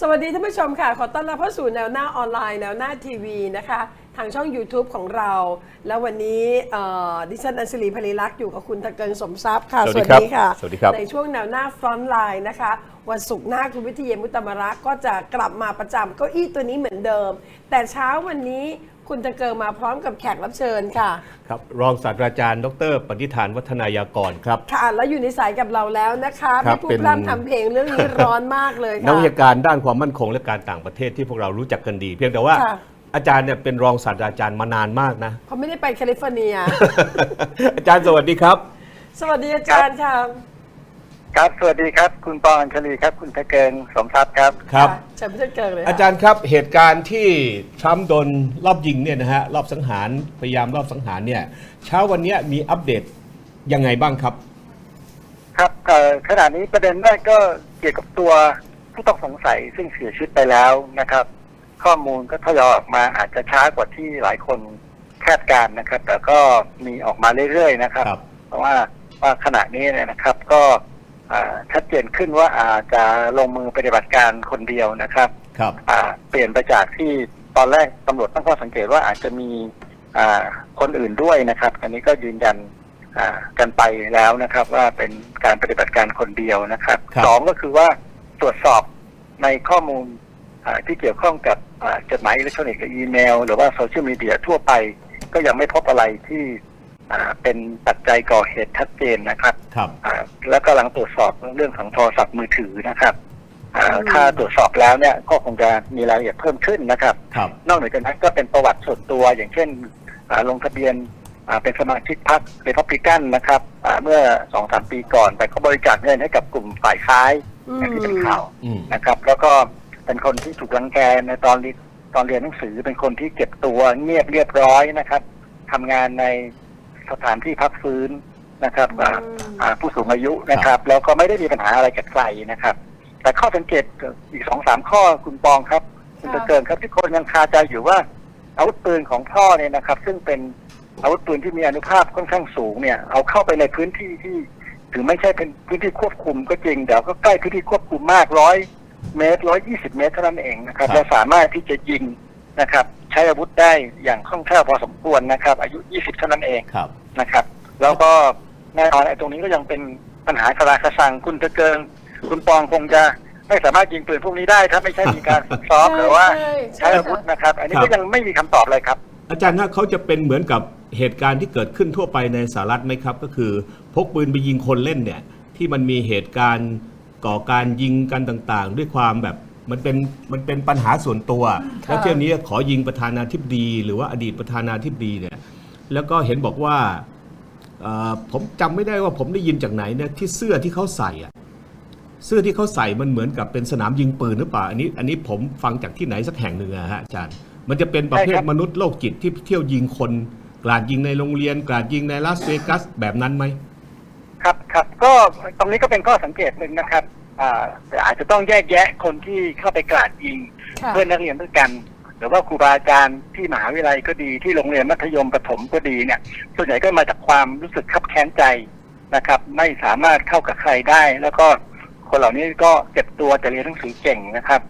สวัสดีท่านผู้ชมค่ะ ขอต้อนรับเข้าสู่แนวหน้าออนไลน์แนวหน้าทีวีนะคะ ทางช่อง YouTube ของเรา แล้ววันนี้เอ่อดิฉันอัญชลีพลิลักษณ์อยู่กับคุณตะเกินสมทรัพย์ค่ะสวัสดีครับค่ะสวัสดีครับ ในช่วงแนวหน้าฟรอนต์ไลน์นะคะ วันศุกร์หน้าคุณวิทยามุตตมรักษ์ก็จะกลับมาประจำเก้าอี้ตัวนี้เหมือนเดิม แต่เช้าวันนี้ คุณตะเกินมาพร้อมกับแขกรับเชิญค่ะ ครับ รองศาสตราจารย์ ดรปณิธานวัฒนายากรครับ ค่ะ แล้วอยู่ในสายกับเราแล้วนะคะครัไม่บพูดเป็นพร่ำทำเพลงเรื่องนี้ร้อนมากเลยนักค่ะ วิชาการด้านความมั่นคงและการต่างประเทศที่พวกเรารู้จักกันดี เพียงแต่ว่าค่ะ อาจารย์เนี่ยเป็นรองศาสตราจารย์มานานมากนะ เขาไม่ได้ไปแคลิฟอร์เนีย อาจารย์สวัสดีครับ สวัสดีอาจารย์ค่ะ ครับ สวัสดีครับ คุณปองอัญชลีครับ คุณตะเกิงสมทรัพย์ครับ ครับะเชิญพี่เกิงเลยค่ะอาจารย์ครับเหตุการณ์ที่ทรัมป์โดนรอบยิงเนี่ยนะฮะรอบสังหารพยายามรอบสังหารเนี่ยเช้าวันเนี้ยมีอัปเดตยังไงบ้างครับ ครับเอ่อขณะนี้ประเด็นแรกก็เกี่ยวกับตัวผู้ต้องสงสัยซึ่งเสียชีวิตไปแล้วนะครับ ข้อมูลก็ทยอยออกมาอาจจะช้ากว่าที่หลายคนคาดการณ์นะครับ แต่ก็มีออกมาเรื่อยๆนะครับครับเพราะว่าว่าขณะนี้เนี่ยนะครับ ก็อ่า ชัดเจนขึ้นว่าอาจจะลงมือปฏิบัติการคนเดียวนะครับครับอ่าเปลี่ยนไปจากที่ตอนแรกตำรวจตั้งข้อสังเกตว่าอาจจะมีอ่าคนอื่นด้วยนะครับ อันนี้ก็ยืนยันอ่ากันไปแล้วนะครับ ว่าเป็นการปฏิบัติการคนเดียวนะครับครับสองก็คือว่าตรวจสอบในข้อมูลอ่าที่เกี่ยวข้องกับอ่าจดหมายอิเล็กทรอนิกส์หรืออีเมล หรือว่าโซเชียลมีเดียทั่วไป ก็ยังไม่พบอะไรที่อ่า เป็นปัจจัยก่อเหตุชัดเจนนะครับครับอ่าแล้วก็กำลังตรวจสอบเรื่องของโทรศัพท์มือถือนะครับอ่าอืมถ้าตรวจสอบแล้วเนี่ยก็คงจะมีรายละเอียดเพิ่มขึ้นนะครับครับนอกเหนือจากนั้นก็เป็นประวัติส่วนตัวอย่างเช่นอ่าลงทะเบียนอ่าเป็นสมาชิกพรรคเรพับลิกันนะครับอ่าเมื่อสองสามปีก่อน แต่ก็บริจาคเงินให้กับกลุ่มฝ่ายซ้ายอย่างที่เป็นข่าวอืมนะครับ แล้วก็เป็นคนที่ถูกรังแกในตอนเรียนตอนเรียนหนังสือเป็นคนที่เก็บตัวเงียบเรียบร้อยนะครับทำงานใน สถานที่พักฟื้นนะครับอ่าอ่าผู้สูงอายุนะครับ แล้วก็ไม่ได้มีปัญหาอะไรกับใครนะครับ แต่ข้อสังเกตอีกสองสามข้อคุณปองครับ คุณค่ะตะเกินครับที่คนยังคาใจอยู่ว่าอาวุธปืนของพ่อเนี่ยนะครับ ซึ่งเป็นอาวุธปืนที่มีอนุภาพค่อนข้างสูงเนี่ย เอาเข้าไปในพื้นที่ที่ถึงไม่ใช่เป็นพื้นที่ควบคุมก็จริงแต่ก็ใกล้พื้นที่ควบคุมมากร้อยเมตรร้อยยี่สิบเมตรเท่านั้นเองนะครับครับและสามารถที่จะยิงนะครับ ใช้อาวุธได้อย่างคล่องแคล่วพอสมควรนะครับ อายุยี่สิบเท่านั้นเองครับ นะครับ แล้วก็แน่นอนไอ้ตรงนี้ก็ยังเป็นปัญหาคาราคาซังคุณจะเกิน คุณปองคงจะไม่สามารถยิงปืนพวกนี้ได้ ถ้าไม่ใช่มีการฝึกซ้อมหรือว่าใช่ใช่ใช้อาวุธนะครับ อันนี้ครัก็บยังไม่มีคำตอบเลยครับ อาจารย์นะเขาจะเป็นเหมือนกับเหตุการณ์ที่เกิดขึ้นทั่วไปในสหรัฐไหมครับ ก็คือพกปืนไปยิงคนเล่นเนี่ย ที่มันมีเหตุการณ์ก่อการยิงกันต่างๆ ด้วยความแบบ มันเป็นมันเป็นปัญหาส่วนตัวค่ะแล้วเที่ยวนี้ขอยิงประธานาธิบดี หรือว่าอดีตประธานาธิบดีเนี่ยแล้วก็เห็นบอกว่าเอ่อผมจำไม่ได้ว่าผมได้ยินจากไหนเนี่ยที่เสื้อที่เขาใส่อะเสื้อที่เขาใส่มันเหมือนกับเป็นสนามยิงปืนหรือเปล่าอันนี้อันนี้ผมฟังจากที่ไหนสักแห่งหนึ่งอะฮะอาจารย์มันจะเป็นประเภใช่ทครับ มนุษย์โรคจิตที่เที่ยวยิงคนกราดยิงในโรงเรียนกราดยิงในลาสเวกัสแบบนั้นไหม ครับครับก็ตรงนี้ก็เป็นข้อสังเกตหนึ่งนะครับ อ่าแต่อาจจะต้องแยกแยะคนที่เข้าไปกราดยิงค่ะเพื่อนนักเรียนด้วยกัน หรือว่าครูบาอาจารย์ที่มหาวิทยาลัยก็ดีที่โรงเรียนมัธยมประถมก็ดีเนี่ย ส่วนใหญ่ก็มาจากความรู้สึกคับแค้นใจนะครับ ไม่สามารถเข้ากับใครได้ แล้วก็คนเหล่านี้ก็เก็บตัวแต่เรียนหนังสือเก่งนะครับ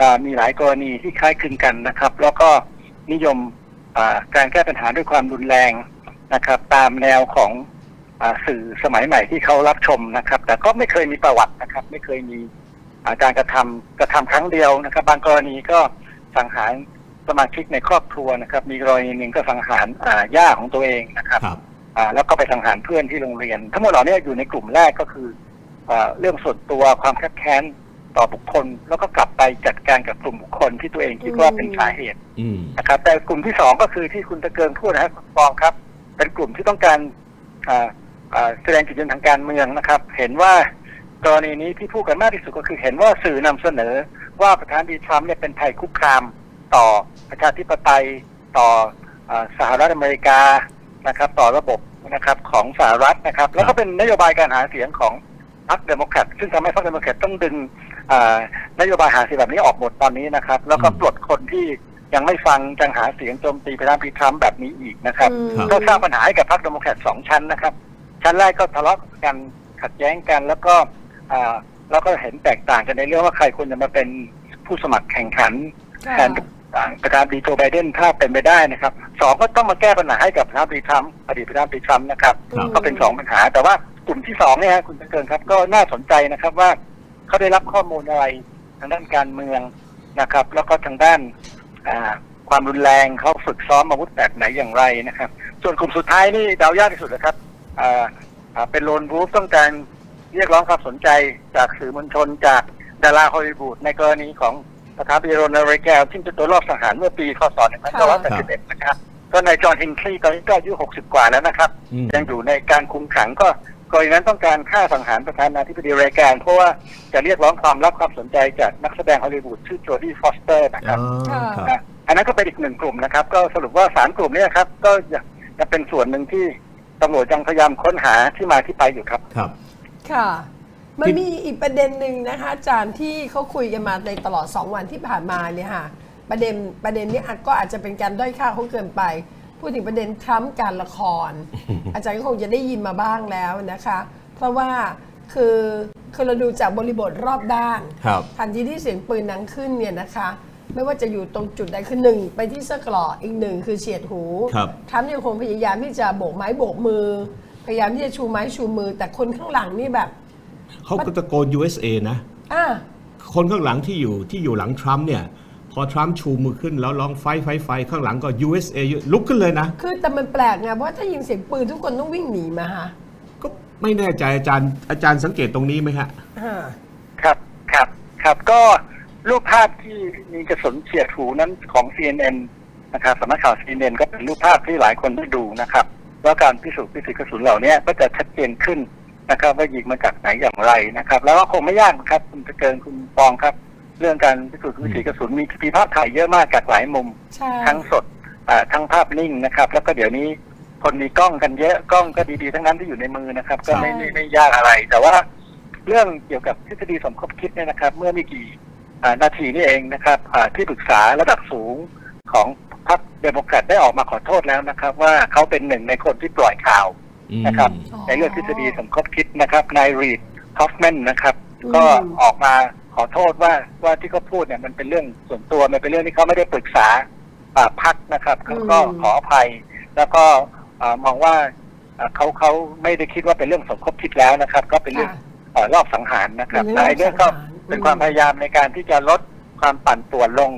อ่ามีหลายกรณีที่คล้ายคลึงกันนะครับ แล้วก็นิยมอ่าการแก้ปัญหาด้วยความรุนแรงนะครับ ตามแนวของอา สื่อสมัยใหม่ที่เขารับชมนะครับ แต่ก็ไม่เคยมีประวัตินะครับ ไม่เคยมีอ่าการกระทำกระทำครั้งเดียวนะครับ บางกรณีก็สังหารสมาชิกในครอบครัวนะครับ มีกรณีหนึ่งก็สังหารอ่าย่าของตัวเองนะครับครับอ่าแล้วก็ไปสังหารเพื่อนที่โรงเรียน ทั้งหมดเหล่านี้อยู่ในกลุ่มแรกก็คืออาเรื่องส่วนตัวความแค้นแค้นต่อบุคคล แล้วก็กลับไปจัดการกับกลุ่มบุคคลที่ตัวเองคิดว่าเป็นสาเหตุอืมนะครับ แต่กลุ่มที่สองก็คือที่คุณตะเกิงพูดนะครับคุณฟองครับ เป็นกลุ่มที่ต้องการอ่าอ่า แสดงจุดยืนทางการเมืองนะครับ เห็นว่ากรณีนี้ที่พูดกันมากที่สุดก็คือเห็นว่าสื่อนำเสนอ ว่าประธานาธิบดีทรัมป์เนี่ยเป็นภัยคุกคามต่อประชาธิปไตยต่ออาสหรัฐอเมริกานะครับ ต่อระบบนะครับของสหรัฐนะครับ แล้วก็เป็นนโยบายการหาเสียงของพรรคเดโมแครตซึ่งทำให้พรรคเดโมแครตต้องดึงอ่านโยบายหาเสียงแบบนี้ออกหมดตอนนี้นะครับ แล้วก็ปลดคนที่ยังไม่ฟังจังหาเสียงโจมตีประธานาธิบดีทรัมป์แบบนี้อีกนะครับอืมครับก็สร้างปัญหาให้กับพรรคเดโมแครตสองชั้นนะครับ ชั้นแรกก็ทะเลาะกันขัดแย้งกัน แล้วก็อ่าแล้วก็เห็นแตกต่างกันในเรื่องว่าใครควรจะมาเป็นผู้สมัครแข่งขันค่ะแทนอ่าประธานาธิบดีโจไบเดนถ้าเป็นไปได้นะครับสองก็ต้องมาแก้ปัญหาให้กับประธานาธิบดีทรัมป์อดีตประธานาธิบดีทรัมป์นะครับ ครับก็เป็นสองปัญหา แต่ว่ากลุ่มที่สองเนี่ยฮะคุณเกินครับ ก็น่าสนใจนะครับว่าเขาได้รับข้อมูลอะไรทางด้านการเมืองนะครับ แล้วก็ทางด้านอ่าความรุนแรงเขาฝึกซ้อมอาวุธแบบไหนอย่างไรนะครับ ส่วนกลุ่มสุดท้ายนี่เดายากที่สุดนะครับอ่าอ่า เป็นโลนวูฟต้องการเรียกร้องความสนใจจากสื่อมวลชนจากดาราฮอลลีวูดในกรณีของประธานาธิบดีโรนัลด์เรแกนที่เป็นตัวรอบสังหารเมื่อปีคศ1981นะครับก็นายจอห์นฮินคลีย์ตอนนี้ก็อายุ 60 กว่าแล้วนะครับอืมยังอยู่ในการคุมขังก็กรณีนั้นต้องการฆ่าสังหารประธานาธิบดีเรแกนเพราะว่าจะเรียกร้องความรับความสนใจจากนักแสดงฮอลลีวูดชื่อโจดี้ฟอสเตอร์นะคอ๋รัอบครับค่ะนะอันนั้นก็เป็นอีกหนึ่งกลุ่มนะครับ ก็สรุปว่าสามกลุ่มเนี้ครับ ก็จะจะเป็นส่วนหนึ่งที่ ตำรวจยังพยายามค้นหาที่มาที่ไปอยู่ครับ ครับ ค่ะ มันที่มีอีกประเด็นหนึ่งนะคะอาจารย์ที่เขาคุยกันมาในตลอด 2 วันที่ผ่านมาเนี่ยค่ะ ประเด็นประเด็นนี้ก็อาจจะเป็นการด้อยค่าเขาเกินไป พูดถึงประเด็นทรัมป์การละคร อาจารย์ก็คงจะได้ยินมาบ้างแล้วนะคะ เพราะว่าคือคือเราดูจากบริบทรอบด้าน ครับ ทันทีที่เสียงปืนดังขึ้นเนี่ยนะคะ ไม่ว่าจะอยู่ตรงจุดใดคือหนึ่งไปที่เสื้อกรอกอีกหนึ่งคือเฉียดหูครับทรัมป์ยังคงพยายามที่จะโบกไม้โบกมือ พยายามที่จะชูไม้ชูมือ แต่คนข้างหลังนี่แบบเขาก็ตะโกน USA นะอะคนข้างหลังที่อยู่ที่อยู่หลังทรัมป์เนี่ยพอทรัมป์ชูมือขึ้นแล้วร้องไฟไฟไฟข้างหลังก็ USA ลุกขึ้นเลยนะ คือแต่มันแปลกไงเพราะว่าถ้ายิงเสียงปืนทุกคนต้องวิ่งหนีมาฮะก็ไม่แน่ใจอาจารย์อาจารย์สังเกตตรงนี้ไหมฮะอ่าครับครับครับก็ รูปภาพที่มีกระสุนเฉียดหูนั้นของ CNN นะครับสำนักข่าว CNN ก็เป็นรูปภาพที่หลายคนได้ดูนะครับแล้วการพิสูจน์พิสูจน์กระสุนเหล่านี้ก็จะชัดเจนขึ้นนะครับ ว่ายิงมาจากไหนอย่างไรนะครับ แล้วก็คงไม่ยากนะครับคุณตะเกินคุณปองครับ เรื่องการพิสูจน์วิถีกระสุนมีมีภาพถ่ายเยอะมากจากหลายมุมใช่ทั้งสดอ่าทั้งภาพนิ่งนะครับ แล้วก็เดี๋ยวนี้คนมีกล้องกันเยอะกล้องก็ดีๆทั้งนั้นที่อยู่ในมือนะครับ ก็ไม่ไม่ไม่ยากอะไร แต่ว่าเรื่องเกี่ยวกับทฤษฎีสมคบคิดเนี่ยนะครับ เมื่อไม่กี่อ่า นาทีนี่เองนะครับอ่าที่ปรึกษาระดับสูงของพรรคเดโมแครตได้ออกมาขอโทษแล้วนะครับ ว่าเขาเป็นหนึ่งในคนที่ปล่อยข่าวอืมนะครับอ๋อในเรื่องทฤษฎีสมคบคิดนะครับนายรีดฮอฟแมนนะครับอืมก็ออกมาขอโทษว่าว่าที่เขาพูดเนี่ยมันเป็นเรื่องส่วนตัวมันเป็นเรื่องที่เขาไม่ได้ปรึกษาอ่าพักนะครับเขาก็ขออภัย แล้วก็อ่ามองว่าอ่าเขาเขาไม่ได้คิดว่าเป็นเรื่องสมคบคิดแล้วนะครับ ก็เป็นเรื่องค่ะเอ่อรอบสังหารนะครับเป็นและเรื่องไอ้เรื่องก็รอบสังหาร เป็นความพยายามในการที่จะลดความปั่นป่วนลง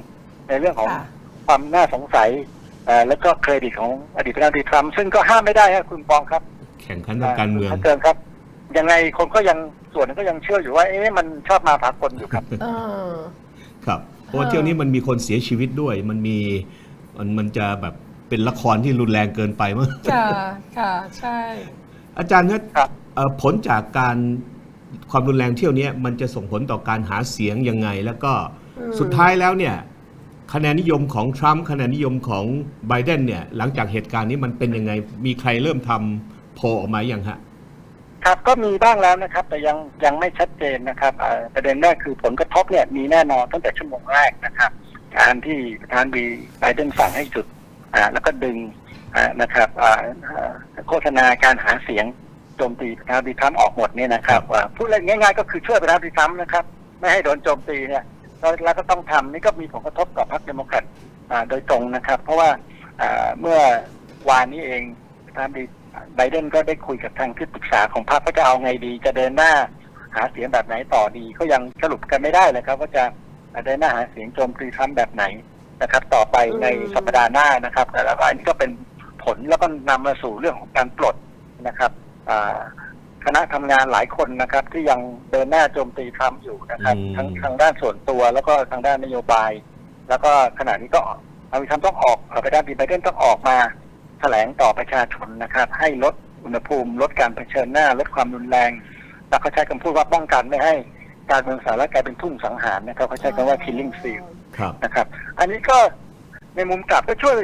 ในเรื่องของค่ะความน่าสงสัยเอ่อแล้วก็เครดิตของอดีตประธานาธิบดีทรัมป์ซึ่งก็ห้ามไม่ได้ครับคุณปองครับ แข่งขันทางการเมืองท่านเกินครับ ยังไงคนก็ยังส่วนหนึงก็ยังเชื่ออยู่ว่า เอ๊ะมันชอบมาพากลอยู่ครับ เออ ครับเพราะว่าอ่าเที่ยวนี้มันมีคนเสียชีวิตด้วย มันมีมันมันจะแบบเป็นละครที่รุนแรงเกินไปมั้ง ค่ะ ค่ะ ใช่ อาจารย์ครับครับ เอ่อผลจากการ ความรุนแรงเที่ยวนี้มันจะส่งผลต่อการหาเสียงยังไง แล้วก็อืมสุดท้ายแล้วเนี่ยคะแนนนิยมของทรัมป์คะแนนนิยมของไบเดนเนี่ย หลังจากเหตุการณ์นี้มันเป็นยังไง มีใครเริ่มทำโพลออกมาอย่างฮะ ครับก็มีบ้างแล้วนะครับ แต่ยังยังไม่ชัดเจนนะครับเอ่อประเด็นแรกคือผลกระทบเนี่ยมีแน่นอนตั้งแต่ชั่วโมงแรกนะครับการที่ประธานบีไบเดนสั่งให้จุดอ่าแล้วก็ดึงอ่านะครับอ่าอ่าโฆษณาการหาเสียง โจมตีประธานาธิบดีทรัมออกหมดเนี่ยนะครับอ่าพูดง่ายๆ ก็คือช่วยประธานาธิบดีทรัมนะครับ ไม่ให้โดนโจมตีเนี่ยแล้วก็ต้องทำนี่ก็มีผลกระทบกับพรรคเดโมแครตโดยตรงนะครับ เพราะว่าเมื่อวานนี้เองประธานาธิบดีไบเดนก็ได้คุยกับทางที่ปรึกษาของพรรคว่าจะเอาไงดี จะเดินหน้าหาเสียงแบบไหนต่อดี ก็ยังสรุปกันไม่ได้เลยครับ ว่าจะเดินหน้าหาเสียงโจมตีทรัมป์แบบไหนนะครับ ต่อไปในสัปดาห์หน้านะครับ แต่ละวันนี้ก็เป็นผลแล้วก็นำมาสู่เรื่องของการปลดนะครับ คณะทำงานหลายคนนะครับ ที่ยังเดินหน้าโจมตีทรัมป์อยู่นะครับ อืม ทั้งทางด้านส่วนตัวแล้วก็ทางด้านนโยบาย แล้วก็ขณะนี้ก็อาวิทรัมป์ต้องออกเอ่อไปด้านบีไบเดนต้องออกมาแถลงต่อประชาชนนะครับ ให้ลดอุณหภูมิ ลดการเผชิญหน้า ลดความรุนแรงแล้วเขาใช้คำพูดว่าป้องกันไม่ให้การเมืองสหรัฐกลายเป็นทุ่งสังหารนะครับเขาใช้คำว่า killing field ครับ นะครับ อันนี้ก็ในมุมกลับก็ช่วย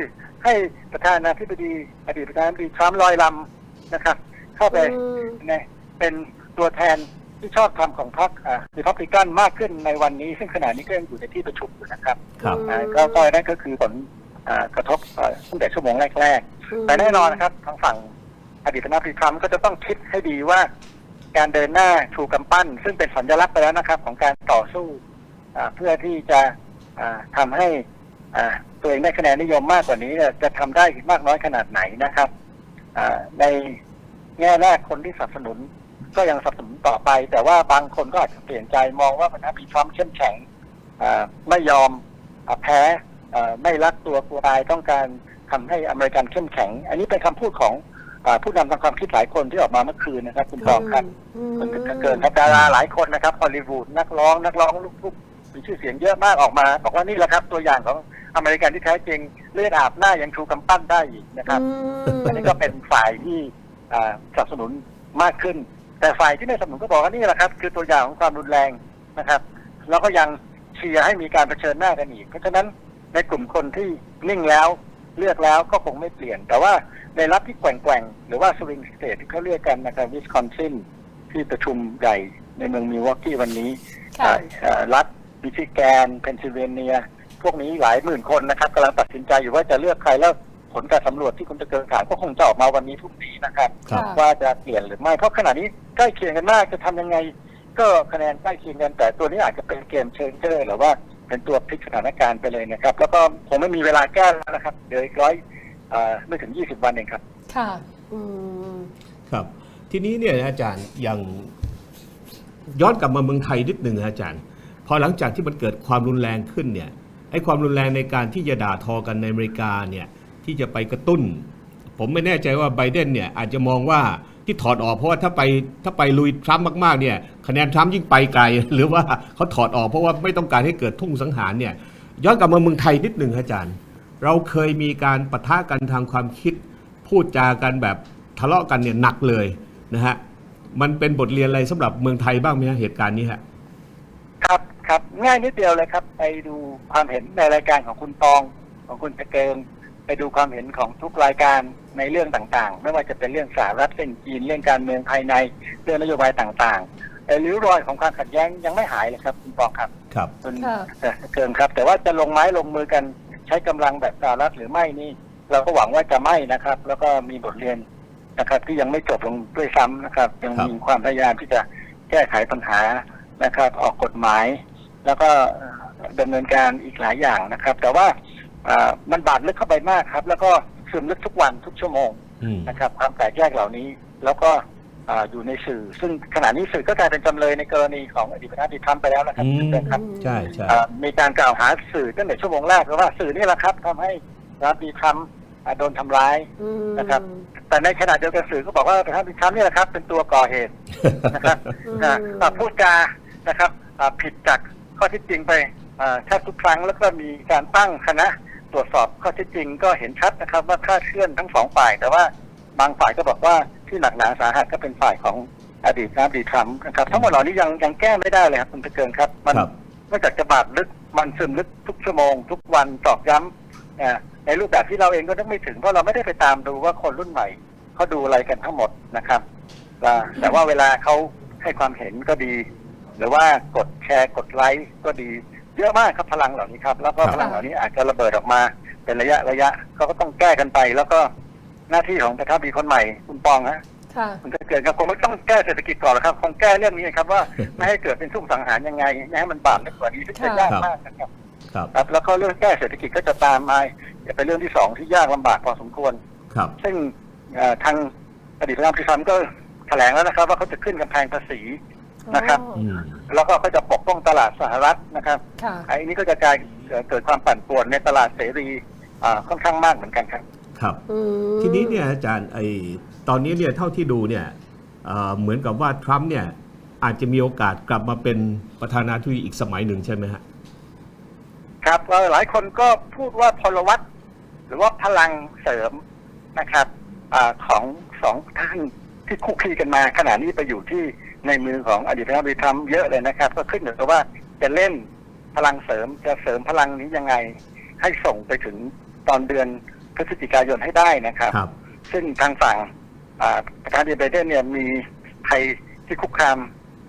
ให้ประธานาธิบดี อดีตประธานาธิบดีทรัมป์ลอยลำนะครับ เข้าไปอืมในเป็นตัวแทนที่ชอบธรรมของพรรคอ่าริพับลิกันมากขึ้นในวันนี้ ซึ่งขณะนี้ก็ยังอยู่ในที่ประชุมอยู่นะครับครับอ่าก็ก็นั่นก็คือผลอ่ากระทบเอ่อตั้งแต่ชั่วโมงแรกๆ แต่แน่นอนนะครับทางฝั่งอดีตประธานาธิบดีทรัมป์ก็จะต้องคิดให้ดีว่า การเดินหน้าชูกำปั้น ซึ่งเป็นสัญลักษณ์ไปแล้วนะครับ ของการต่อสู้อ่าเพื่อที่จะอ่าทำให้อ่าตัวเองได้คะแนนนิยมมากกว่านี้เนี่ยจะทำได้มากน้อยขนาดไหนนะครับอ่าใน แง่แรกคนที่สนับสนุน ก็ยังสนับสนุนต่อไป แต่ว่าบางคนก็อาจจะเปลี่ยนใจมองว่าประธานาธิบดีทรัมป์เข้มแข็งอ่าไม่ยอมอาแพ้อ่าไม่รักตัวกลัวตายต้องการทำให้อเมริกันเข้มแข็ง อันนี้เป็นคำพูดของอาผู้นำทางความคิดหลายคนที่ออกมาเมื่อคืนนะครับ คุณปองครับอืมคนเกินครับดาราหลายคนนะครับฮอลลีวูดนักร้อง นักร้องลูกทุ่งมีชื่อเสียงเยอะมากออกมา บอกว่านี่แหละครับ ตัวอย่างของอเมริกันที่แท้จริงเลือดอาบหน้ายังชูกำปั้นได้อีกนะครับ อันนี้ก็เป็นฝ่ายที่อ่า สนับสนุนมากขึ้น แต่ฝ่ายที่ไม่สนับสนุนก็บอกว่านี่แหละครับ คือตัวอย่างของความรุนแรงนะครับ แล้วก็ยังเชียร์ให้มีการเผชิญหน้ากันอีก เพราะฉะนั้นในกลุ่มคนที่นิ่งแล้วเลือกแล้วก็คงไม่เปลี่ยน แต่ว่าในรัฐที่แกว่งๆ หรือว่าสวิงสเตทที่เขาเรียกกันนะครับวิสคอนซินที่ประชุมใหญ่ในเมืองมิลวอกกี้วันนี้ค่ะอ่าอ่ารัฐมิชิแกน เพนซิลเวเนีย พวกนี้หลายหมื่นคนนะครับกำลังตัดสินใจอยู่ว่าจะเลือกใครแล้ว ผลการสำรวจที่คุณจะเกินถามก็คงจะออกมาวันนี้พรุ่งนี้นะครับ ครับค่ะว่าจะเปลี่ยนหรือไม่เพราะขณะนี้ใกล้เคียงกันมากจะทำยังไง ก็คะแนนใกล้เคียงกันแต่ตัวนี้อาจจะเป็นเกมเชนเจอร์หรือว่าเป็นตัวพลิกสถานการณ์ไปเลยนะครับ แล้วก็คงไม่มีเวลาแก้แล้วนะครับเดี๋ยวอีกร้อยเอ่อไม่ถึงยี่สิบวันเองครับ ค่ะ อืม ครับ ทีนี้เนี่ยนะอาจารย์อย่างย้อนกลับมาเมืองไทยนิดหนึ่งนะอาจารย์ พอหลังจากที่มันเกิดความรุนแรงขึ้นเนี่ยไอ้ความรุนแรงในการที่จะด่าทอกันในอเมริกาเนี่ย ที่จะไปกระตุ้น ผมไม่แน่ใจว่าไบเดนเนี่ยอาจจะมองว่าที่ถอดออกเพราะว่าถ้าไปถ้าไปลุยทรัมป์มากๆเนี่ยคะแนนทรัมป์ยิ่งไปไกล หรือว่าเขาถอดออกเพราะว่าไม่ต้องการให้เกิดทุ่งสังหารเนี่ยย้อนกลับมาเมืองไทยนิดหนึ่งอาจารย์ เราเคยมีการปะทะกันทางความคิด พูดจากันแบบทะเลาะกันเนี่ยหนักเลยนะฮะมันเป็นบทเรียนอะไรสำหรับเมืองไทยบ้างไหมฮะเหตุการณ์นี้ฮะครับครับง่ายนิดเดียวเลยครับ ไปดูความเห็นในรายการของคุณตองของคุณตะเกิง ไปดูความเห็นของทุกรายการในเรื่องต่างๆ ไม่ว่าจะเป็นเรื่องสหรัฐเรื่องจีนเรื่องการเมืองภายในเรื่องนโยบายต่างๆแต่ริ้วรอยของความขัดแย้งยังไม่หายเลยครับคุณปองครับครับคุณค่ะเอ่อเกินครับ แต่ว่าจะลงไม้ลงมือกันใช้กำลังแบบสหรัฐหรือไม่นี่ เราก็หวังว่าจะไม่นะครับ แล้วก็มีบทเรียนนะครับ ที่ยังไม่จบลงด้วยซ้ำนะครับ ยังครับมีความพยายามที่จะแก้ไขปัญหานะครับ ออกกฎหมาย แล้วก็เอ่อดำเนินการอีกหลายอย่างนะครับ แต่ว่า อ่ามันบาดลึกเข้าไปมากครับ แล้วก็ซึมลึกทุกวันทุกชั่วโมงอืมนะครับ ความแตกแยกเหล่านี้แล้วก็อ่าอยู่ในสื่อ ซึ่งขณะนี้สื่อก็กลายเป็นจำเลยในกรณีของอดีตประธานาธิบดีทรัมป์ไปแล้วนะครับอืมคุณเต้นครับ ใช่ใช่ เอ่อมีการกล่าวหาสื่อตั้งแต่ชั่วโมงแรกแล้วว่าสื่อนี่แหละครับทำให้รัฐดีทรัมป์อ่าโดนทำร้าย อืมนะครับ แต่ในขณะเดียวกันสื่อก็บอกว่าประธานาธิบดีทรัมป์นี่แหละครับ เป็นตัวก่อเหตุนะครับอืมอ่าอ่าพูดจานะครับอ่าผิดจากข้อเที่จริงไปอ่าแทบทุกครั้งแล้วก็มีการตั้งคณะ ตรวจสอบข้อเที่จริงก็เห็นชัดนะครับ ว่าคลาดเคลื่อนทั้งสองฝ่าย แต่ว่าบางฝ่ายก็บอกว่าที่หนักหนาสาหัสก็เป็นฝ่ายของอดีตนายดีทรัมป์นะครับทั้งหมดเหล่านี้ยังยังแก้ไม่ได้เลยครับคุณตะเกินครับ มันครับนอกจากจะบาดลึกมันซึมลึกทุกชั่วโมง ทุกวันตอกย้ำอ่าในรูปแบบที่เราเองก็ต้องไม่ถึงเพราะเราไม่ได้ไปตามดูว่าคนรุ่นใหม่เขาดูอะไรกันทั้งหมดนะครับอ่าแต่ว่าเวลาเขาให้ความเห็นก็ดี หรือว่ากดแชร์กดไลค์ก็ดี เยอะมากครับพลังเหล่านี้ครับ แล้วก็ครับพลังเหล่านี้อาจจะระเบิดออกมา เป็นระยะระยะเขาก็ต้องแก้กันไป แล้วก็หน้าที่ของประธานาธิบดีคนใหม่คุณปองฮะค่ะมันจะเกิดครับคงไม่ต้องแก้เศรษฐกิจก่อนหรอกครับคงแก้เรื่องนี้ครับว่าไม่ให้เกิดเป็นทุ่งสังหารยังไงไม่ให้มันบาดลึกกว่านี้ซึ่งจะค่ะยากมากนะครับครับครับแล้วก็เรื่องแก้เศรษฐกิจก็จะตามมาจะเป็นเรื่องที่สองที่ยากลำบากพอสมควรครับ ซึ่งเอ่อทางอดีตประธานาธิบดีทรัมป์ก็แถลงแล้วนะครับ ว่าเขาจะขึ้นกำแพงภาษี นะครับอ๋ออืมแล้วก็เขาจะปกป้องตลาดสหรัฐนะครับค่ะ ไอ้นี้ก็จะกลายเอ่อเกิดความปั่นป่วนในตลาดเสรีอ่าค่อนข้างมากเหมือนกันครับ ครับ อืม ทีนี้เนี่ยอาจารย์ไอตอนนี้เนี่ยเท่าที่ดูเนี่ยเอ่อเหมือนกับว่าทรัมป์เนี่ยอาจจะมีโอกาสกลับมาเป็นประธานาธิบดีอีกสมัยหนึ่งใช่ไหมฮะ ครับเอ่อหลายคนก็พูดว่าพลวัตหรือว่าพลังเสริมนะครับอาของสองท่านที่คุกคีกันมาขณะนี้ไปอยู่ที่ ในมือของอดีตประธานาธิบดีทรัมป์เยอะเลยนะครับ ก็ขึ้นอยู่กับว่าจะเล่นพลังเสริมจะเสริมพลังนี้ยังไง ให้ส่งไปถึงตอนเดือนพฤศจิกายนให้ได้นะครับครับซึ่งทางฝั่งอ่าประธานาธิบดีไบเดนเนี่ยมีภัยที่คุกคาม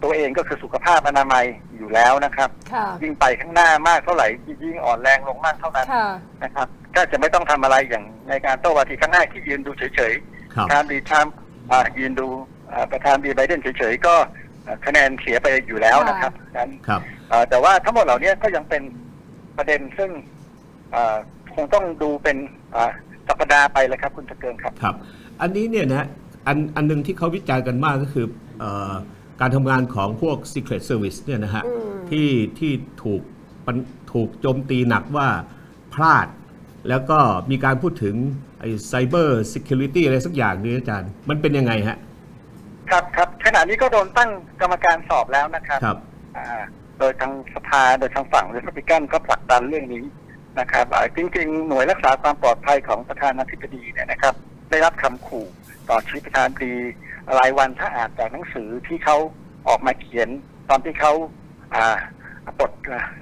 ตัวเองก็คือสุขภาพอนามัยอยู่แล้วนะครับค่ะยิ่งไปข้างหน้ามากเท่าไหร่ยิ่งอ่อนแรงลงมากเท่านั้นค่ะนะครับก็จะไม่ต้องทำอะไรอย่างในการโต้วาทีข้างหน้าที่ยืนดูเฉยครับๆทางดีทรัมป์อ่ายืนดูอ่า ประธานดีไบเดนเฉยๆก็เอ่อคะแนนเสียไปอยู่แล้วนะครับนั้นครับเอ่อแต่ว่าทั้งหมดเหล่านี้ก็ยังเป็นประเด็นซึ่งเอ่อคงต้องดูเป็นเอ่อสัปดาห์ไปเลยครับคุณตะเกิงครับครับ อันนี้เนี่ยนะอันอันหนึงที่เขาวิจารณ์กันมากก็คือเออการทำงานของพวก Secret Service เนี่ยนะฮะอืมที่ที่ถูกปัญถูกโจมตีหนักว่าพลาด แล้วก็มีการพูดถึงไอ้ Cyber Security อะไรสักอย่างนี้อาจารย์ มันเป็นยังไงฮะ ครับครับขณะนี้ก็โดนตั้งกรรมการสอบแล้วนะครับครับ อ่าโดยทางสภาโดยทางฝั่งเรพับลิกันก็ผลักดันเรื่องนี้นะครับอ่าจริง ๆ หน่วยรักษาความปลอดภัยของประธานาธิบดีเนี่ยนะครับ ได้รับคำขู่ต่อชีวิตประธานาธิบดีรายวันถ้าอ่านจากหนังสือที่เขาออกมาเขียนตอนที่เขาอ่าปลด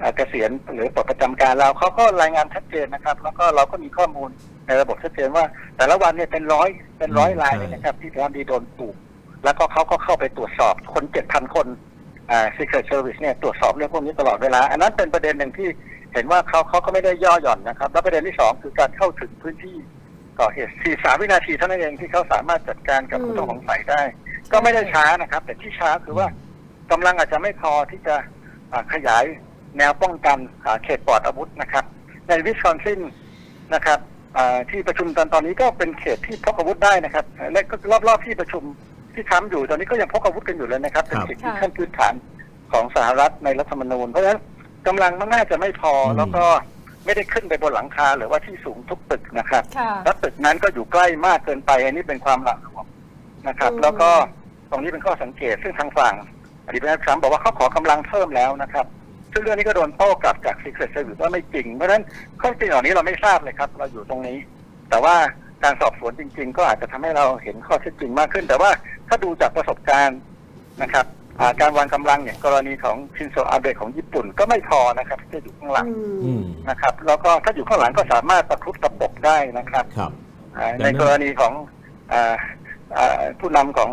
อ่าเกษียณหรือปลดประจำการแล้วเขาก็รายงานชัดเจนนะครับ แล้วก็เราก็มีข้อมูลในระบบชัดเจนว่า แต่ละวันเนี่ยเป็นร้อยเป็นร้อยอืมรายใช่เลยนะครับ ที่ประธานาธิบดีโดนขู่ แล้วก็เขาก็เข้าไปตรวจสอบคนเจ็ดพันคนอ่า Secret Service เนี่ยตรวจสอบเรื่องพวกนี้ตลอดเวลา อันนั้นเป็นประเด็นหนึ่งที่เห็นว่าเขาเขาก็ไม่ได้ย่อหย่อนนะครับ แล้วประเด็นที่สองคือการเข้าถึงพื้นที่ก่อเหตุสี่สามวินาทีเท่านั้นเองที่เขาสามารถจัดการกับผู้ต้องสงสัยได้ ก็ไม่ได้ช้านะครับ แต่ที่ช้าคือว่ากำลังอาจจะไม่พอที่จะอ่าขยายแนวป้องกันอ่าเขตปลอดอาวุธนะครับ ในวิสคอนซินนะครับอ่าที่ประชุมตอนตอนนี้ก็เป็นเขตที่พกอาวุธได้นะครับและก็รอบๆที่ประชุม ที่ทำอยู่ตอนนี้ก็ยังพกอาวุธกันอยู่เลยนะครับ เป็นครับสิทธิค่ะขั้นพื้นฐานของสหรัฐในรัฐธรรมนูญ เพราะฉะนั้นกำลังมันน่าจะไม่พออมแล้วก็ไม่ได้ขึ้นไปบนหลังคาหรือว่าที่สูงทุกตึกนะครับค่ะและตึกนั้นก็อยู่ใกล้มากเกินไป อันนี้เป็นความหละหลวมนะครับอืมแล้วก็ตรงนี้เป็นข้อสังเกตซึ่งทางฝั่งอดีตประธานาธิบดีทรัมป์บอกว่าเขาขอกำลังเพิ่มแล้วนะครับ ซึ่งเรื่องนี้ก็โดนโต้กลับจาก Secret Service ว่าไม่จริง เพราะฉะนั้นข้อจริงเหล่านี้เราไม่ทราบเลยครับ เราอยู่ตรงนี้ แต่ว่า การสอบสวนจริง ๆ ก็อาจจะทำให้เราเห็นข้อเท็จจริงมากขึ้น แต่ว่าถ้าดูจากประสบการณ์นะครับอ่าการวางกำลังอย่างกรณีของชินโซอาเบะของญี่ปุ่นก็ไม่พอนะครับที่จะอยู่ข้างหลังอือืมมนะครับ แล้วก็ถ้าอยู่ข้างหลังก็สามารถตะครุบตะปบได้นะครับครับอ่าดังนั้นในกรณีของอาอ่าผู้นำของ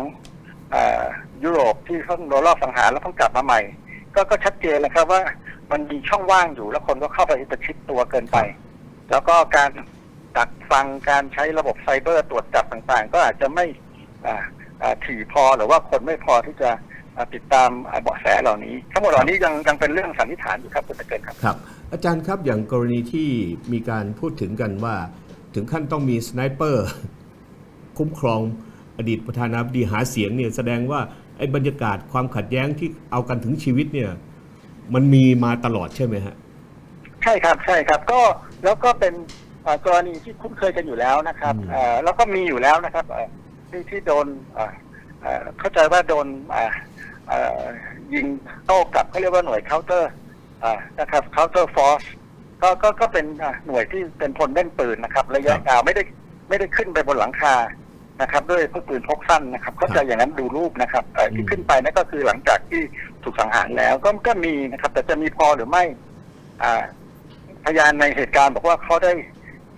อายุโรปที่เพิ่งโดนรอบสังหารแล้วเพิ่งกลับมาใหม่ ก็ก็ชัดเจนนะครับว่ามันมีช่องว่างอยู่แล้วคนก็เข้าไปประชิดตัวเกินไป แล้วก็การ ดักฟังการใช้ระบบไซเบอร์ตรวจจับต่างๆ ก็อาจจะไม่อ่าอ่าถี่พอหรือว่าคนไม่พอที่จะอ่าติดตามอ่าเบาะแสเหล่านี้ ทั้งหมดเหล่านี้ยังยังเป็นเรื่องสันนิษฐานอยู่ครับคุณตะเกินครับครับ อาจารย์ครับอย่างกรณีที่มีการพูดถึงกันว่า ถึงขั้นต้องมีสไนเปอร์ คุ้มครองอดีตประธานาธิบดีหาเสียงเนี่ยแสดงว่าไอ้บรรยากาศความขัดแย้งที่เอากันถึงชีวิตเนี่ย มันมีมาตลอดใช่ไหมฮะใช่ครับใช่ครับก็แล้วก็เป็นเอ่อ กรณีที่คุ้นเคยกันอยู่แล้วนะครับอืมเอ่อแล้วก็มีอยู่แล้วนะครับเอ่อที่ที่โดนเอ่อเอ่อเข้าใจว่าโดนเอ่อเอ่อยิงโต้กลับเขาเรียกว่าหน่วย counter อ่านะครับ counter force ก็ก็ก็เป็นอะหน่วยที่เป็นพลเล่นปืนนะครับระยะครับยาวไม่ได้ไม่ได้ขึ้นไปบนหลังคานะครับด้วยพวกปืนพกสั้นนะครับเข้าใจอย่างนั้นดูรูปนะครับเอ่อที่อืมขึ้นไปนั่นก็คือหลังจากที่ถูกสังหารแล้วก็ก็มีนะครับ แต่จะมีพอหรือไม่อ่าพยานในเหตุการณ์บอกว่าเขาได้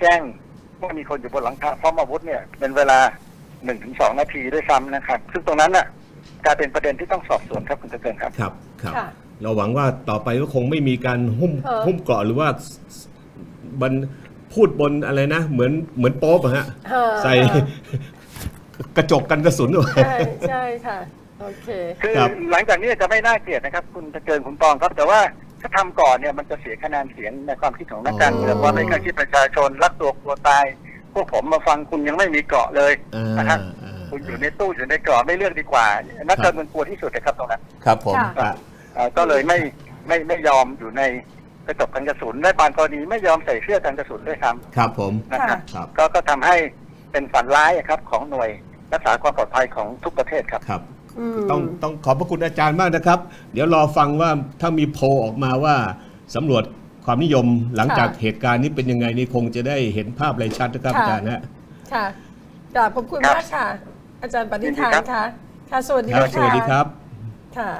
แจ้งว่ามีคนอยู่บนหลังคาพร้อมอาวุธเนี่ย เป็นเวลาหนึ่งถึงสองนาทีด้วยซ้ำนะครับ ซึ่งตรงนั้นน่ะกลายเป็นประเด็นที่ต้องสอบสวนครับคุณตะเกินครับ ครับครับ ค่ะ เราหวังว่าต่อไปก็คงไม่มีการหุ้มเออ หุ้มเกราะหรือว่าบันพูดบนอะไรนะ เหมือนเหมือนโป๊ปอะฮะ เออใส่กระจกกันกระสุนด้วย ใช่ใช่ค่ะ โอเค คือครับ หลังจากนี้จะไม่น่าเกลียดนะครับ คุณตะเกินคุณปองครับ แต่ว่า ถ้าทำก่อนเนี่ยมันจะเสียคะแนนเสียงในความคิดของนักการเมืองอ๋อว่าไม่กล้าคิดประชาชนรักตัวกลัวตาย พวกผมมาฟังคุณยังไม่มีเกราะเลยอ่านะครับอ่าคุณอยู่ในตู้อยู่ในเกราะไม่เลือกดีกว่า นักการเมืองกลัวที่สุดนะครับตรงนั้นครับผมค่ะอะเอ่อก็เลยไม่ไม่ไม่ยอมอยู่ในกระจกกันกระสุนและบางกรณีไม่ยอมใส่เสื้อกันกระสุนด้วยซ้ครับผมำนะครับครับก็ก็ทำให้เป็นฝันร้ายอะครับของหน่วยรักษาความปลอดภัยของทุกประเทศครับครับอืม ต้องต้องขอบพระคุณอาจารย์มากนะครับ เดี๋ยวรอฟังว่าถ้ามีโพลออกมาว่าสำรวจความนิยมหลังจากค่ะเหตุการณ์นี้เป็นยังไงนี่คงจะได้เห็นภาพอะไรชัดนะครับค่ะอาจารย์นะค่ะกราบขอบคุณครับมากค่ะ อาจารย์ปฏิยินดีทานครับค่ะค่ะสวัสดีครับ ค่ะสวัสดีครับค่ะ